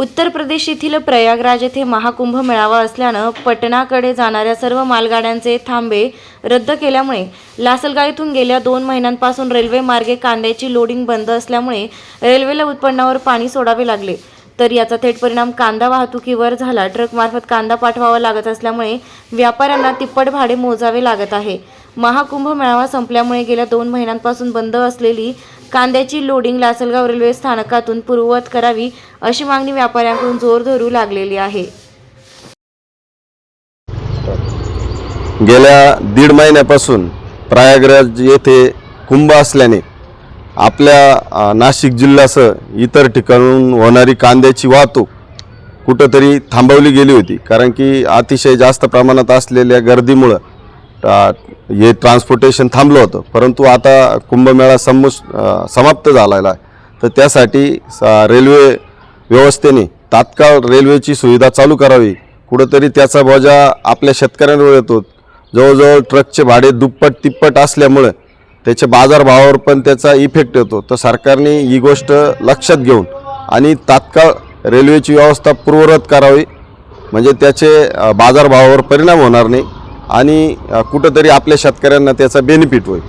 उत्तर प्रदेश येथील प्रयागराज येथे महाकुंभ मेळावा असल्यानं पटनाकडे जाणाऱ्या सर्व मालगाड्यांचे थांबे रद्द केल्यामुळे लासलगाव येथून गेल्या दोन महिन्यांपासून रेल्वे मार्गे कांद्याची लोडिंग बंद असल्यामुळे रेल्वेला उत्पन्नावर पाणी सोडावे लागले. तर याचा थेट परिणाम कांदा वाहतुकीवर झाला. ट्रकमार्फत कांदा पाठवावा लागत असल्यामुळे व्यापाऱ्यांना तिप्पट भाडे मोजावे लागत आहे. महाकुंभ मेळावा संपल्यामुळे गेल्या दोन महिन्यांपासून बंद असलेली कांद्याची लोडिंग लासलगाव रेल्वे स्थानकातून पूर्ववत करावी अशी मागणी व्यापाऱ्यांकडून जोर धरू लागलेली आहे. गेल्या दीड महिन्यापासून प्रयागराज येथे कुंभ असल्याने आपल्या नाशिक जिल्ह्यासह इतर ठिकाणून होणारी कांद्याची वाहतूक कुठंतरी थांबवली गेली होती. कारण की अतिशय जास्त प्रमाणात असलेल्या गर्दीमुळं हे ट्रान्सपोर्टेशन थांबलं होतं. परंतु आता कुंभमेळा सम समाप्त झालेला आहे. तर त्यासाठी रेल्वे व्यवस्थेने तात्काळ रेल्वेची सुविधा चालू करावी. कुठंतरी त्याचा बोजा आपल्या शेतकऱ्यांवर येतो. जवळजवळ ट्रकचे भाडे दुप्पट तिप्पट असल्यामुळे त्याच्या बाजारभावावर पण त्याचा इफेक्ट येतो. तर सरकारने ही गोष्ट लक्षात घेऊन आणि तात्काळ रेल्वेची व्यवस्था पूर्ववत करावी. म्हणजे त्याचे बाजारभावावर परिणाम होणार नाही. आणि कुठंतरी आपल्या शेतकऱ्यांना त्याचा बेनिफिट होईल.